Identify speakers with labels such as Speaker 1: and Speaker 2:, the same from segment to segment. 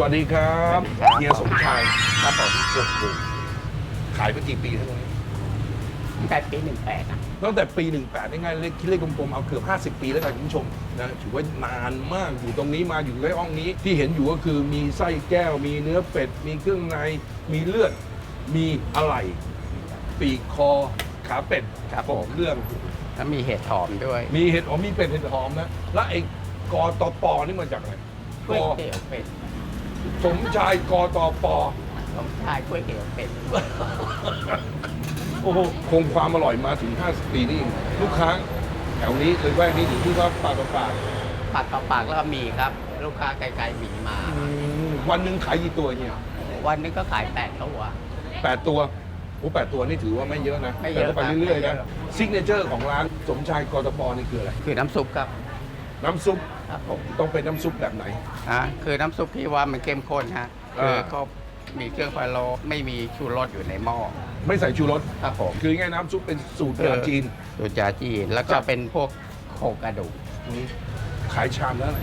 Speaker 1: สวัสดีครับ
Speaker 2: สวัสดีครับ
Speaker 1: เฮียสมชาย
Speaker 2: ครับผม
Speaker 1: โอ้โหขายไปกี่ปีแล้วตรงนี้
Speaker 2: แปดปีหนึ่งแปดนะ
Speaker 1: ตั้งแต่ปี 18ได้ไงเลขคิดเลขกลมๆ เอาเกือบ 50 ปีแล้วกันคุณผู้ชมนะถือว่านานมากอยู่ตรงนี้มาอยู่ในห้องนี้ ที่เห็นอยู่ก็คือมีไส้แก้ว มีเนื้อเป็ด มีเครื่องใน มีเลือด มีอะไร ปีกคอขาเป็ด
Speaker 2: ครับ
Speaker 1: ป
Speaker 2: ผ
Speaker 1: ก
Speaker 2: ม
Speaker 1: เครื่อง
Speaker 2: แล้วมีเห็ดหอมด้วย
Speaker 1: มีเห็ดหอมมีเป็ดเห็ดหอมนะ แล้วไอ้กอตอปอนี่มาจากอะไร
Speaker 2: ก๋วย
Speaker 1: กอ
Speaker 2: เตี๋ยวเป็ด
Speaker 1: สมชายกอตอปอ
Speaker 2: ผมชายก๋วยเตี๋ยวเป็ด
Speaker 1: โอ้โหคงความอร่อยมาถึง 50 ปีนี่เองลูกค้าแถวนี้เคยแวกนี้ถึงที่ว่าปากต่อปาก
Speaker 2: ปากต่อปากแล้วก็มีครับ ลูกค้าไกลๆมีมา
Speaker 1: อืมวันหนึ่งขายกี่ตัวเนี่ย
Speaker 2: วันนึงก็ขายแปดตัว
Speaker 1: แปดตัวโอ้แปดตัวนี่ถือว่าไม่เยอะนะ
Speaker 2: ไม่เยอะ
Speaker 1: แต่ก็ไป
Speaker 2: ครับ
Speaker 1: เรื่อยๆ
Speaker 2: ไม่เย
Speaker 1: นะ
Speaker 2: อะ
Speaker 1: ซิกเนเจอร์ของร้านสมชายกอตปอนี่คืออะไร
Speaker 2: คือน้ำซุปครับ
Speaker 1: น้ำซุป
Speaker 2: ครับผม
Speaker 1: ต้องเป็นน้ำซุปแบบไหน
Speaker 2: อะคือน้ำซุปที่ว่ามันเข้มข้นฮะ
Speaker 1: อ่า
Speaker 2: คือก็มีเครื่องพะโล้ไม่มีชูรสอยู่ในหม้อ
Speaker 1: ไม่ใส่ชูรส
Speaker 2: ครับผม
Speaker 1: คือง่ายๆน้ำซุปเป็นสูตรยาจีน
Speaker 2: สูตรยาจีนแล้ว
Speaker 1: ค
Speaker 2: ก็
Speaker 1: รับ
Speaker 2: เป็นพวกโครงกระดูก
Speaker 1: ขายชามแล้วอะไร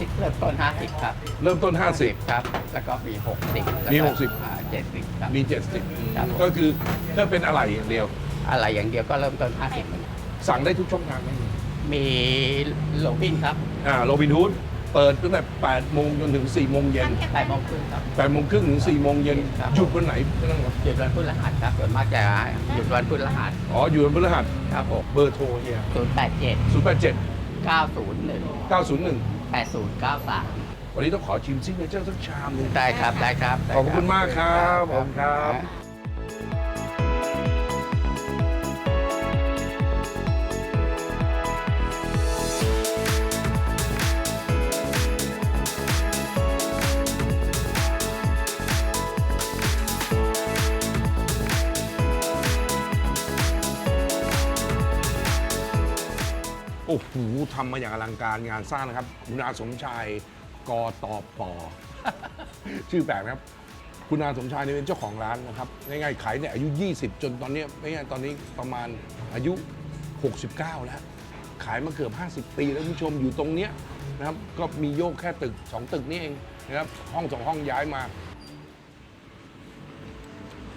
Speaker 2: 50เริ่มต้น 50 ครับ
Speaker 1: เริ่มต้น
Speaker 2: ครับ แล้วก็มี60
Speaker 1: มี
Speaker 2: แล้วก็
Speaker 1: 60
Speaker 2: อ่า70ครับ
Speaker 1: 50มี
Speaker 2: ครับผม
Speaker 1: 70 ก็คือถ้าเป็นอะไรอย่างเดียว
Speaker 2: อะไรอย่างเดียวก็เริ่มต้น 50เหมือนกัน
Speaker 1: สั่งได้ทุกช่องทางไหม
Speaker 2: มีโลบินครับ
Speaker 1: อ่าโรบินฮูดเปิดตั้งแต่8โมงจนถึง4โมงเย็น
Speaker 2: แปดโมงครึ่งครับ
Speaker 1: 8โมงครึ่งถึง4โมงเย็น
Speaker 2: ครับ
Speaker 1: หยุดวันไหนนั่นครับ
Speaker 2: หยุดวันพฤหัสครับส่วนมากจะหยุดวันพฤหัส
Speaker 1: อ๋ออยู่วันพฤหัส
Speaker 2: ครับผม
Speaker 1: เบอร์โทรเฮีย
Speaker 2: 087
Speaker 1: 087
Speaker 2: 901
Speaker 1: 901
Speaker 2: 8093
Speaker 1: วันนี้ต้องขอชิมซิกเนเจอร์สักชามหนึง
Speaker 2: ได้ครับได้ครับได้
Speaker 1: ขอบคุณมากครับขอบคุณครับ โอ้โหทำมาอย่างอลังการงานสร้างนะครับ คุณอาสมชายกอตอปอ ชื่อแปลกนะครับ คุณอาสมชายเนี่ยเป็นเจ้าของร้านนะครับง่ายๆขายเนี่ยอายุ 20 จนตอนเนี้ยไม่ง่ายตอนนี้ประมาณอายุ 69 แล้ว ขายมาเกือบ 50 ปีแล้วคุณผู้ชมอยู่ตรงเนี้ยนะครับ ก็มีโยกแค่ตึก 2 ตึกนี่เองนะครับ ห้องสองห้องย้ายมา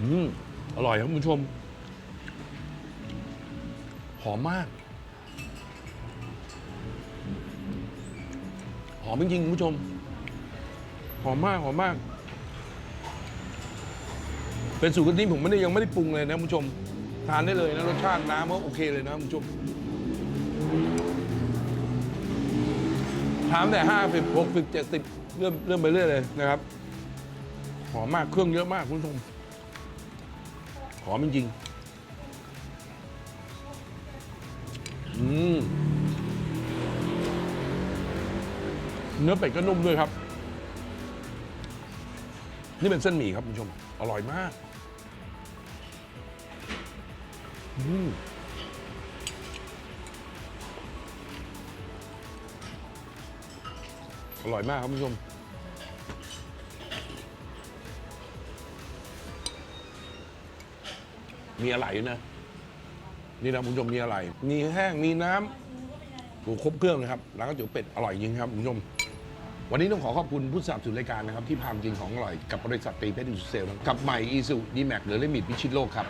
Speaker 1: อืมอร่อยครับคุณผู้ชม หอมมาก หอมจริงๆคุณผู้ชม หอมมากหอมมาก เป็นสูตรกะทิผมไม่ได้ยังไม่ได้ปรุงเลยนะคุณผู้ชม ทานได้เลยนะรสชาติน้ำก็โอเคเลยนะคุณผู้ชมทานแต่ห้าสิบหกสิบเจ็ดสิบเริ่มเริ่มไปเรื่อยเลยนะครับ หอมมากเครื่องเยอะมากคุณผู้ชมหอมจริงๆอืม เนื้อเป็ดก็นุ่มด้วยครับ นี่เป็นเส้นหมี่ครับคุณผู้ชม อร่อยมากอืมอร่อยมากครับคุณผู้ชม มีอะไรด้วยนะ นี่นะคุณผู้ชมมีอะไร มีแห้ง มีน้ำโอ้ครบเครื่องเลยครับร้านก๋วยเตี๋ยวเป็ดอร่อยจริงครับคุณผู้ชม วันนี้ต้องขอขอบคุณผู้สนับสนุนรายการนะครับ ที่พามกินของอร่อยกับบริษัทตีเพชรอินดูเซลกับใหม่อีซูดีแม็กหรือเลมิตพิชิตโลกครับ